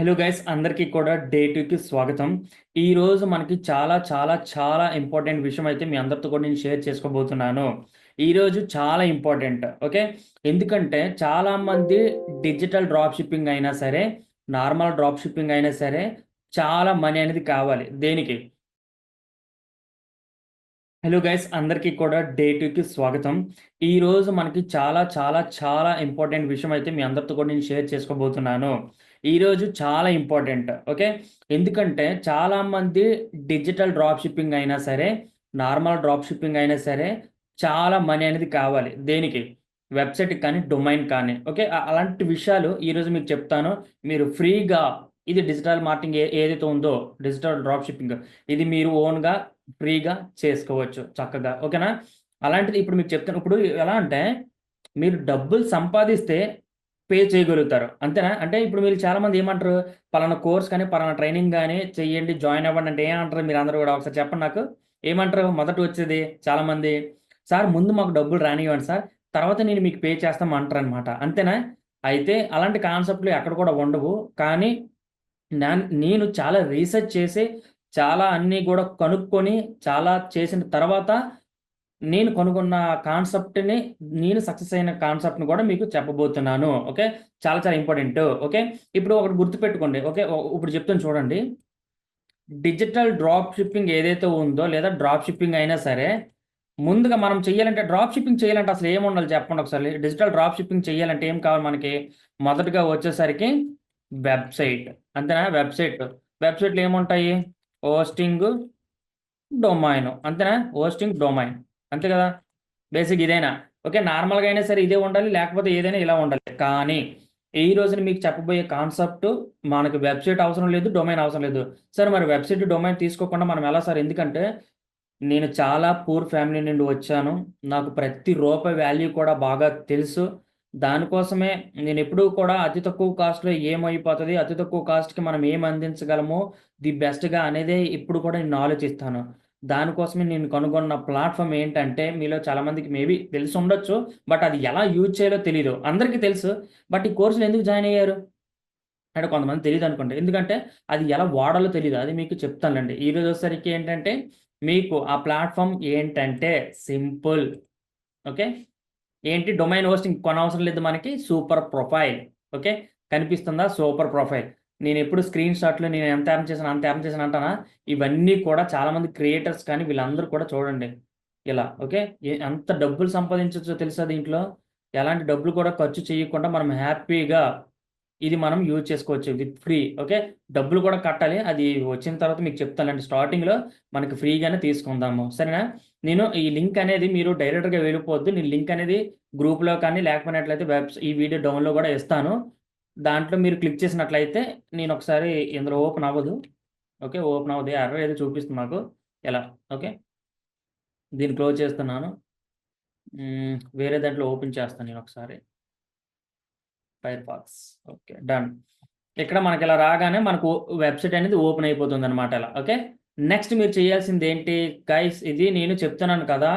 Hello guys అందరికీ కూడా day టూకి స్వాగతం. ఈ రోజు మనకి చాలా చాలా చాలా ఇంపార్టెంట్ విషయం అయితే మీ అందరితో కూడా నేను షేర్ చేసుకోబోతున్నాను. ఈరోజు చాలా ఇంపార్టెంట్ ఓకే ఎందుకంటే చాలామంది డిజిటల్ డ్రాప్ షిప్పింగ్ అయినా సరే నార్మల్ డ్రాప్ షిప్పింగ్ అయినా సరే చాలా మనీ అనేది కావాలి. దేనికి? హలో గైస్ అందరికీ కూడా డే టూకి స్వాగతం. ఈ రోజు మనకి చాలా చాలా చాలా ఇంపార్టెంట్ విషయం అయితే మీ అందరితో కూడా నేను షేర్ చేసుకోబోతున్నాను. ఈరోజు చాలా ఇంపార్టెంట్ ఓకే ఎందుకంటే చాలా మంది డిజిటల్ డ్రాప్ షిప్పింగ్ అయినా సరే నార్మల్ డ్రాప్ షిప్పింగ్ అయినా సరే చాలా మనీ అనేది కావాలి. దేనికి? వెబ్సైట్ కానీ డొమైన్ కానీ ఓకే అలాంటి విషయాలు ఈరోజు మీకు చెప్తాను. మీరు ఫ్రీగా ఇది డిజిటల్ మార్కెటింగ్ ఏ ఏదైతే ఉందో డిజిటల్ డ్రాప్ షిప్పింగ్ ఇది మీరు ఓన్గా ఫ్రీగా చేసుకోవచ్చు చక్కగా ఓకేనా అలాంటిది ఇప్పుడు మీకు చెప్తాను. ఇప్పుడు ఎలా అంటే మీరు డబ్బులు సంపాదిస్తే పే చేయగలుగుతారు. అంతేనా? అంటే ఇప్పుడు మీరు చాలా మంది ఏమంటారు? పలానా కోర్స్ కానీ పలానా ట్రైనింగ్ కానీ చెయ్యండి జాయిన్ అవ్వండి అంటే ఏమంటారు మీరు అందరూ కూడా? ఒకసారి చెప్పండి నాకు. ఏమంటారు? మొదట వచ్చేది చాలా మంది సార్ ముందు మాకు డబ్బులు రానివ్వండి సార్ తర్వాత నేను మీకు పే చేస్తాం అంటారు అనమాట అంతేనా? అయితే అలాంటి కాన్సెప్ట్లు ఎక్కడ కూడా ఉండవు. కానీ నా- నేను చాలా రీసెర్చ్ చేసి చాలా అన్నీ కూడా కనుక్కొని చాలా చేసిన తర్వాత నేను కనుగొన్న కాన్సెప్ట్ని నేను సక్సెస్ అయిన కాన్సెప్ట్ని కూడా మీకు చెప్పబోతున్నాను. ఓకే చాలా చాలా ఇంపార్టెంట్ ఓకే ఇప్పుడు ఒకటి గుర్తుపెట్టుకోండి. ఓకే ఓ- ఇప్పుడు చెప్తాను చూడండి. డిజిటల్ డ్రాప్ షిప్పింగ్ ఏదైతే ఉందో లేదా డ్రాప్ షిప్పింగ్ అయినా సరే ముందుగా మనం చేయాలంటే డ్రాప్ షిప్పింగ్ చేయాలంటే అసలు ఏం ఉండాలి చెప్పండి ఒకసారి? డిజిటల్ డ్రాప్ షిప్పింగ్ చేయాలంటే ఏం కావాలి మనకి? మొదటగా వచ్చేసరికి వెబ్సైట్ అంతేనా? వెబ్సైట్ వెబ్సైట్లు ఏముంటాయి? హోస్టింగ్ డొమైన్ అంతేనా? హోస్టింగ్ డొమైన్ అంతే కదా? బేసిక్ ఇదేనా? ఓకే నార్మల్గా అయినా సరే ఇదే ఉండాలి లేకపోతే ఏదైనా ఇలా ఉండాలి. కానీ ఈ రోజున మీకు చెప్పబోయే కాన్సెప్ట్ మనకి వెబ్సైట్ అవసరం లేదు డొమైన్ అవసరం లేదు. సార్ మరి వెబ్సైట్ డొమైన్ తీసుకోకుండా మనం ఎలా సార్? ఎందుకంటే నేను చాలా పూర్ ఫ్యామిలీ నుండి వచ్చాను. నాకు ప్రతి రూపాయి వాల్యూ కూడా బాగా తెలుసు. దానికోసమే నేను ఎప్పుడూ కూడా అతి తక్కువ కాస్ట్లో ఏమైపోతుంది అతి తక్కువ కాస్ట్కి మనం ఏం అందించగలము ది బెస్ట్గా అనేదే ఇప్పుడు కూడా నేను ఆలోచిస్తాను. దానికోసమే నేను కనుగొన్న ప్లాట్ఫామ్ ఏంటంటే మీలో చాలామందికి మేబీ తెలిసి ఉండొచ్చు బట్ అది ఎలా యూజ్ చేయాలో తెలియదు అందరికీ తెలుసు బట్ ఈ కోర్సులు ఎందుకు జాయిన్ అయ్యారు? అంటే కొంతమంది తెలియదు అనుకోండి. ఎందుకంటే అది ఎలా వాడాలో తెలియదు అది మీకు చెప్తానండి. ఈ రోజు వచ్చేసరికి ఏంటంటే మీకు ఆ ప్లాట్ఫామ్ ఏంటంటే సింపుల్. ఓకే? ఏంటి? డొమైన్ హోస్టింగ్ కొనవసరం లేదు మనకి. Super profile. ఓకే? కనిపిస్తుందా? Super profile. నేను ఎప్పుడు స్క్రీన్ షాట్లు నేను ఎంత ఎర్న్ చేశాను అంత ఎర్న్ చేశాను అంటానా? ఇవన్నీ కూడా చాలా మంది క్రియేటర్స్ కానీ వీళ్ళందరూ కూడా చూడండి. ఇలా ఓకే ఎంత డబ్బులు సంపాదించవచ్చో తెలుసా దీంట్లో? ఎలాంటి డబ్బులు కూడా ఖర్చు చేయకుండా మనం హ్యాపీగా ఇది మనం యూజ్ చేసుకోవచ్చు విత్ ఫ్రీ ఓకే డబ్బులు కూడా కట్టాలి. అది వచ్చిన తర్వాత మీకు చెప్తానండి. స్టార్టింగ్లో మనకి ఫ్రీగానే తీసుకుందాము. సరేనా? నేను ఈ లింక్ అనేది మీరు డైరెక్ట్గా వెళ్ళిపోవద్దు. నేను లింక్ అనేది గ్రూప్లో కానీ లేకపోయినట్లయితే వెబ్ ఈ వీడియో డౌన్లో కూడా ఇస్తాను. దాంట్లో మీరు క్లిక్ చేసినట్లయితే నేను ఒకసారి ఇందులో ఓపెన్ అవ్వదు. ఓకే ఓపెన్ అవ్వదు. ఎర్ర ఏదో చూపిస్తుంది మాకు. ఎలా? ఓకే. దీన్ని క్లోజ్ చేస్తున్నాను. వేరే దాంట్లో ఓపెన్ చేస్తాను నేను ఒకసారి. Firefox okay done. ఇక్కడ మనకి ఇలా రాగానే మనకు వెబ్సైట్ అనేది ఓపెన్ అయిపోతుంది అనమాట ఇలా. ఓకే నెక్స్ట్ మీరు చేయాల్సింది ఏంటి? గైస్ ఇది నేను చెప్తున్నాను కదా.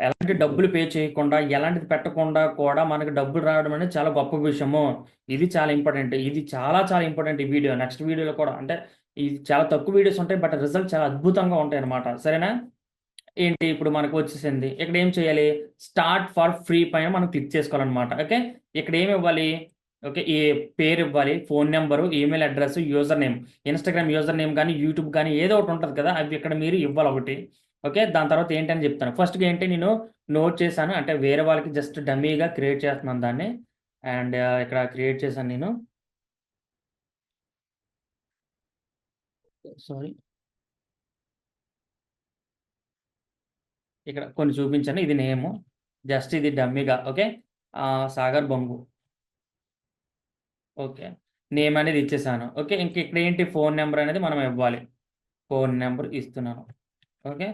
ఎలాంటి డబ్బులు పే చేయకుండా ఎలాంటిది పెట్టకుండా కూడా మనకు డబ్బులు రావడం అనేది చాలా గొప్ప విషయము. ఇది చాలా ఇంపార్టెంట్. ఇది చాలా చాలా ఇంపార్టెంట్ ఈ వీడియో. నెక్స్ట్ వీడియోలో కూడా. అంటే ఇది చాలా తక్కువ వీడియోస్ ఉంటాయి బట్ రిజల్ట్ చాలా అద్భుతంగా ఉంటాయి అనమాట సరేనా? ఏంటి ఇప్పుడు మనకు వచ్చేసింది. ఇక్కడ ఏం చేయాలి? స్టార్ట్ ఫర్ ఫ్రీ పైన మనం క్లిక్ చేసుకోవాలన్నమాట. ఓకే? ఇక్కడ ఏమి ఇవ్వాలి? ఓకే? ఈ పేరు ఇవ్వాలి? Phone number email address user name. Instagram user name కానీ యూట్యూబ్ కానీ ఏదో ఒకటి ఉంటుంది కదా అవి ఇక్కడ మీరు ఇవ్వాలి ఒకటి. ఓకే? దాని తర్వాత ఏంటని చెప్తాను. ఫస్ట్గా ఏంటి నేను నోట్ చేశాను. అంటే వేరే వాళ్ళకి జస్ట్ డమ్మీగా క్రియేట్ చేస్తున్నాను దాన్ని. అండ్ ఇక్కడ క్రియేట్ చేశాను నేను. సారీ. ఇక్కడ కొన్ని చూపించాను. ఇది నేము. జస్ట్ ఇది డమ్మీగా. ఓకే? సాగర్ బొంగు. ఓకే? నేమ్ అనేది ఇచ్చేసాను. ఓకే? ఇంక ఇక్కడ ఏంటి ఫోన్ నెంబర్ అనేది మనం ఇవ్వాలి. ఫోన్ నెంబర్ ఇస్తున్నాను. ఓకే?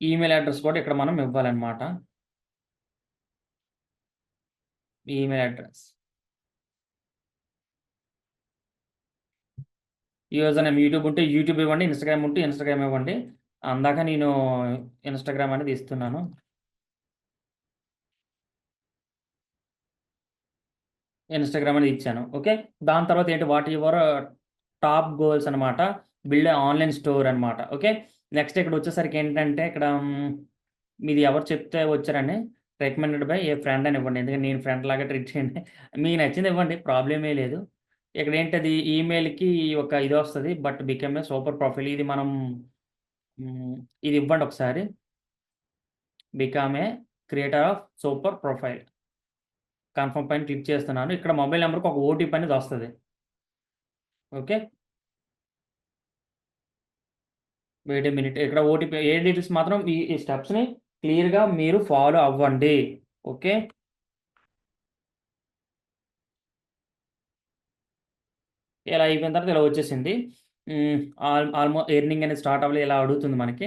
ఈమెయిల్ అడ్రస్ కూడా ఇక్కడ మనం ఇవ్వాలన్నమాట. Email address. యూజర్ నేను యూట్యూబ్ ఉంటే యూట్యూబ్ ఇవ్వండి ఇన్స్టాగ్రామ్ ఉంటే ఇన్స్టాగ్రామ్ ఇవ్వండి. అందాక నేను ఇన్స్టాగ్రామ్ అనేది ఇస్తున్నాను. ఇన్స్టాగ్రామ్ అనేది ఇచ్చాను. ఓకే? దాని తర్వాత ఏంటి వాట్ యువర్ టాప్ గోల్స్ అనమాట బిల్డ్ ఆన్లైన్ స్టోర్ అనమాట ఓకే? నెక్స్ట్ ఇక్కడ వచ్చేసరికి ఏంటంటే ఇక్కడ మీది ఎవరు చెప్తే వచ్చారని రికమెండెడ్ బై ఏ ఫ్రెండ్ అని ఇవ్వండి. ఎందుకంటే నేను ఫ్రెండ్ లాగా ట్రీట్ చేయండి. మీకు నచ్చింది ఇవ్వండి. ప్రాబ్లమే లేదు. ఇక్కడ ఏంటది ఈమెయిల్‌కి ఒక ఇది వస్తుంది but become a super profile ఇది మనం ఇది ఇవ్వండి ఒకసారి. Become a creator of super profile. Confirm పైన క్లిక్ చేస్తున్నాను. ఇక్కడ మొబైల్ నెంబర్కి ఒక ఓటీపీ అనేది వస్తుంది ఓకే. Wait a minute. ఇక్కడ ఓటీపీ ఏ డీటెయిల్స్ మాత్రం ఈ ఈ స్టెప్స్‌ని క్లియర్‌గా మీరు ఫాలో అవ్వండి. ఓకే. ఇలా అయిపోయిన తర్వాత ఇలా వచ్చేసింది. ఆల్మోస్ట్ ఆల్ ఎర్నింగ్ అనేది స్టార్ట్ అవ్వాలి ఇలా అడుగుతుంది మనకి.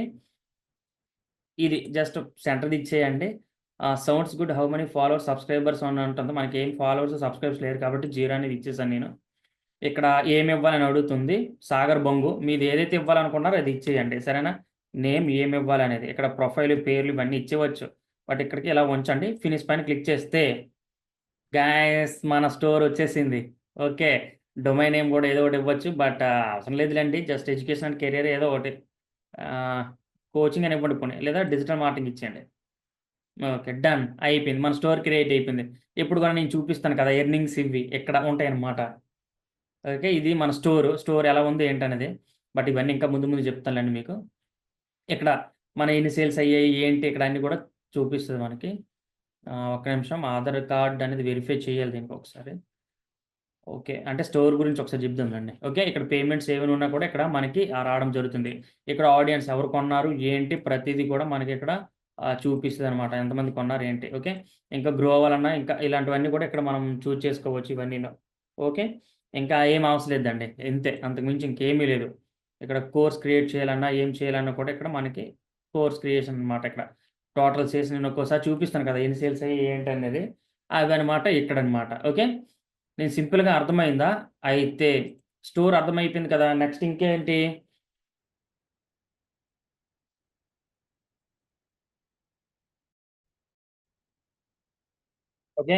ఇది జస్ట్ సెంటర్‌ది ఇచ్చేయండి. Sounds good how many followers, subscribers అని ఉంటుంది. మనకి ఏం ఫాలోవర్స్, సబ్‌స్క్రైబర్స్ లేరు కాబట్టి జీరో అనేది ఇచ్చేసాను నేను. ఇక్కడ ఏమి ఇవ్వాలని అడుగుతుంది. సాగర్ బొంగు. మీది ఏదైతే ఇవ్వాలనుకున్నారో అది ఇచ్చేయండి. సరేనా? నేమ్ ఏమి ఇవ్వాలనేది. ఇక్కడ ప్రొఫైల్, పేర్లు ఇవన్నీ ఇచ్చేవచ్చు బట్ ఇక్కడికి ఇలా ఉంచండి. ఫినిష్ పైన క్లిక్ చేస్తే గైస్ మన స్టోర్ వచ్చేసింది. ఓకే. డొమైన్ నేమ్ కూడా ఏదో ఒకటి ఇవ్వచ్చు. బట్ అవసరం లేదులేండి జస్ట్ ఎడ్యుకేషన్ అండ్ కెరియర్ ఏదో ఒకటి. కోచింగ్ అని ఇవ్వండి పోనీ. లేదా డిజిటల్ మార్కెటింగ్ ఇచ్చేయండి. ఓకే. డన్. అయిపోయింది. మన స్టోర్ క్రియేట్ అయిపోయింది. ఇప్పుడు కూడా నేను చూపిస్తాను కదా! ఎర్నింగ్స్ ఇవి ఇక్కడ ఉంటాయన్నమాట. ఓకే. ఇది మన స్టోర్. స్టోర్ ఎలా ఉంది ఏంటనేది. బట్ ఇవన్నీ ఇంకా ముందు ముందు చెప్తానులేండి మీకు. ఇక్కడ మన ఎన్ని సేల్స్ అయ్యాయి, ఏంటి ఇక్కడ అన్నీ కూడా చూపిస్తుంది మనకి. ఒక నిమిషం ఆధార్ కార్డ్ అనేది వెరిఫై చేయాలి దీనికి ఒకసారి. ఓకే. అంటే స్టోర్ గురించి ఒకసారి చెప్తుందండి ఓకే. ఇక్కడ పేమెంట్స్ ఏమైనా ఉన్నా కూడా ఇక్కడ మనకి రావడం జరుగుతుంది. ఇక్కడ ఆడియన్స్ ఎవరు కొన్నారు, ఏంటి ప్రతిదీ కూడా మనకి ఇక్కడ చూపిస్తుంది అనమాట ఎంతమంది కొన్నారు ఏంటి. ఓకే. ఇంకా గ్రో అవ్వాలన్నా ఇంకా ఇలాంటివన్నీ కూడా ఇక్కడ మనం చూజ్ చేసుకోవచ్చు ఇవన్నీ ఓకే. ఇంకా ఏం అవసరం లేదండి. ఇంతే. అంతకు మించి ఇంకేమీ లేదు. ఇక్కడ కోర్స్ క్రియేట్ చేయాలన్నా, ఏం చేయాలన్నా కూడా ఇక్కడ మనకి కోర్స్ క్రియేషన్ అనమాట ఇక్కడ. టోటల్ సేల్స్ నేను ఒక్కోసారి చూపిస్తాను కదా! ఎన్ని సేల్స్ అయ్యి ఏంటి అనేది అవి అనమాట ఇక్కడ అనమాట ఓకే. నేను సింపుల్‌గా అర్థమైందా? అయితే స్టోర్ అర్థమైపోయింది కదా! నెక్స్ట్ ఇంకేంటి? ఓకే.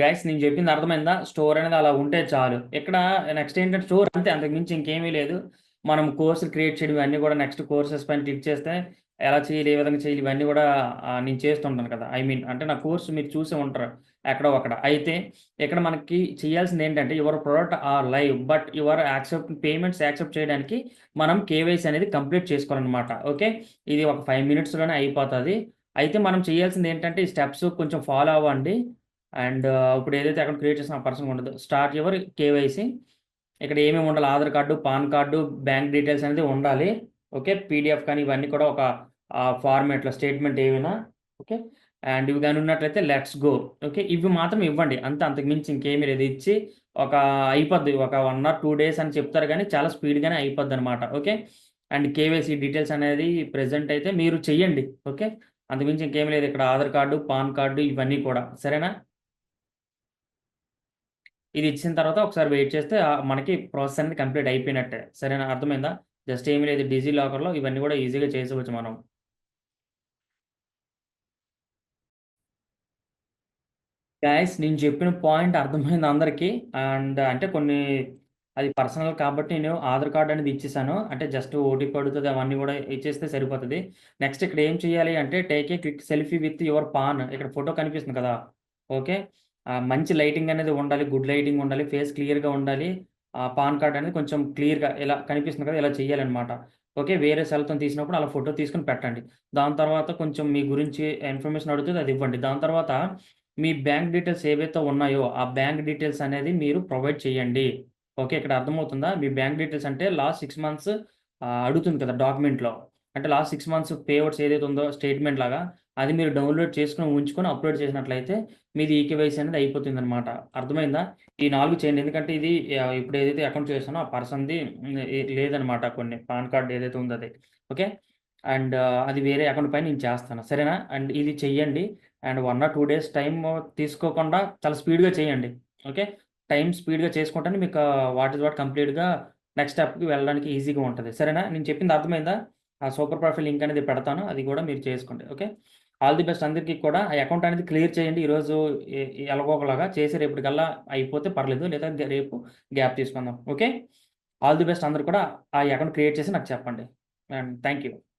గైస్ నేను చెప్పింది అర్థమైందా? స్టోర్ అనేది అలా ఉంటే చాలు. ఇక్కడ నెక్స్ట్ ఏంటంటే స్టోర్ అంతే అంతకు మించి ఇంకేమీ లేదు. మనం కోర్సులు క్రియేట్ చేయడం ఇవన్నీ కూడా నెక్స్ట్ కోర్సెస్ పైన క్లిక్ చేస్తే ఎలా చేయాలి, ఏ విధంగా చేయాలి ఇవన్నీ కూడా నేను చేస్తుంటాను కదా! ఐ మీన్ అంటే నా కోర్స్ మీరు చూసే ఉంటారు. ఎక్కడో అక్కడ. అయితే ఇక్కడ మనకి చేయాల్సింది ఏంటంటే your product are live but your accept payments accept చేయడానికి మనం కేవైసీ అనేది కంప్లీట్ చేసుకోవాలన్నమాట ఓకే. ఇది ఒక ఫైవ్ మినిట్స్‌లోనే అయిపోతుంది అయితే మనం చేయాల్సింది ఏంటంటే ఈ స్టెప్స్ కొంచెం ఫాలో అవ్వండి. అండ్ ఇప్పుడు ఏదైతే అకౌంట్ క్రియేట్ చేసిన పర్సన్ ఉండదు. Start your KYC. ఇక్కడ ఏమేమి ఉండాలి Aadhaar card, PAN card, bank details అనేది ఉండాలి. ఓకే. పీడీఎఫ్ కానీ ఇవన్నీ కూడా ఒక ఫార్మాట్‌లో స్టేట్మెంట్ ఏమైనా. ఓకే. అండ్ ఇవి కానీ ఉన్నట్లయితే లెట్స్ గో. ఓకే. ఇవి మాత్రం ఇవ్వండి. అంతే అంతకు మించి ఇంకేమీ లేదు. ఇచ్చి ఒక అయిపోద్ది. ఒక వన్ ఆర్ టూ డేస్ అని చెప్తారు కానీ చాలా స్పీడ్‌గానే అయిపోద్ది అనమాట ఓకే. అండ్ కేవైసీ డీటెయిల్స్ అనేది ప్రెజెంట్ అయితే మీరు చెయ్యండి. ఓకే. అంతకు మించి ఇంకేమి లేదు. ఇక్కడ ఆధార్ కార్డు, పాన్ కార్డు ఇవన్నీ కూడా. సరేనా? ఇది ఇచ్చిన తర్వాత ఒకసారి వెయిట్ చేస్తే మనకి ప్రాసెస్ అనేది కంప్లీట్ అయిపోయినట్టే. సరేనా? అర్థమైందా? జస్ట్ ఏమి లేదు డిజీ లాకర్‌లో ఇవన్నీ కూడా ఈజీగా చేసుకోవచ్చు మనం. గాయస్ నేను చెప్పిన పాయింట్ అర్థమైంది అందరికి. అండ్ అంటే కొన్ని అది పర్సనల్ కాబట్టి నేను ఆధార్ కార్డ్ అనేది ఇచ్చేసాను. అంటే జస్ట్ ఓటీపీ పడుతుంది అవన్నీ కూడా ఇచ్చేస్తే సరిపోతుంది నెక్స్ట్ ఇక్కడ ఏం చేయాలి అంటే take a quick selfie with your PAN. ఇక్కడ ఫోటో కనిపిస్తుంది కదా! ఓకే. మంచి లైటింగ్ అనేది ఉండాలి. గుడ్ లైటింగ్ ఉండాలి. ఫేస్ క్లియర్‌గా ఉండాలి. ఆ పాన్ కార్డ్ అనేది కొంచెం క్లియర్‌గా ఇలా కనిపిస్తుంది కదా! ఇలా చేయాలనమాట. ఓకే. వేరే సెల్‌తోని తీసినప్పుడు అలా ఫోటో తీసుకొని పెట్టండి. దాని తర్వాత కొంచెం మీ గురించి ఇన్ఫర్మేషన్ అడుగుతది అది ఇవ్వండి. దాని తర్వాత మీ బ్యాంక్ డీటెయిల్స్ ఏవైతే ఉన్నాయో ఆ బ్యాంక్ డీటెయిల్స్ అనేది మీరు ప్రొవైడ్ చేయండి. ఓకే. ఇక్కడ అర్థమవుతుందా? మీ బ్యాంక్ డీటెయిల్స్ అంటే లాస్ట్ 6 మంత్స్ ఆహ్, అడుగుతుంది కదా! డాక్యుమెంట్‌లో. అంటే లాస్ట్ 6 మంత్స్ పే ఔట్స్ ఏదైతే ఉందో స్టేట్మెంట్ లాగా అది మీరు డౌన్‌లోడ్ చేసుకొని ఉంచుకొని అప్‌లోడ్ చేసినట్లయితే మీది ఈకేవైసీ అనేది అయిపోతుంది అనమాట అర్థమైందా? ఈ నాలుగు చేయండి. ఎందుకంటే ఇది ఇప్పుడు ఏదైతే అకౌంట్ చేస్తానో ఆ పర్సన్‌ది లేదనమాట కొన్ని పాన్ కార్డ్ ఏదైతే ఉందో అది. ఓకే. అండ్ అది వేరే అకౌంట్ పైన నేను చేస్తాను. సరేనా? అండ్ ఇది చెయ్యండి. And one or two days time తీసుకోకుండా చాలా స్పీడ్‌గా చేయండి. ఓకే. టైం స్పీడ్‌గా చేసుకుంటేనే మీకు వాట్ ఇస్ వాట్ కంప్లీట్‌గా నెక్స్ట్ స్టెప్‌కి వెళ్ళడానికి ఈజీగా ఉంటుంది సరేనా? నేను చెప్పింది అర్థమైందా? ఆ సూపర్ ప్రొఫైల్ లింక్ అనేది పెడతాను. అది కూడా మీరు చేసుకోండి. ఓకే. ఆల్ ది బెస్ట్ అందరికీ కూడా ఆ అకౌంట్ అనేది క్లియర్ చేయండి ఈరోజు ఎలాగోకలాగా చేసి రేపటికల్లా అయిపోతే పర్లేదు లేదా రేపు గ్యాప్ తీసుకుందాం. ఓకే. ఆల్ ది బెస్ట్ అందరు కూడా ఆ అకౌంట్ క్రియేట్ చేసి నాకు చెప్పండి. Thank you.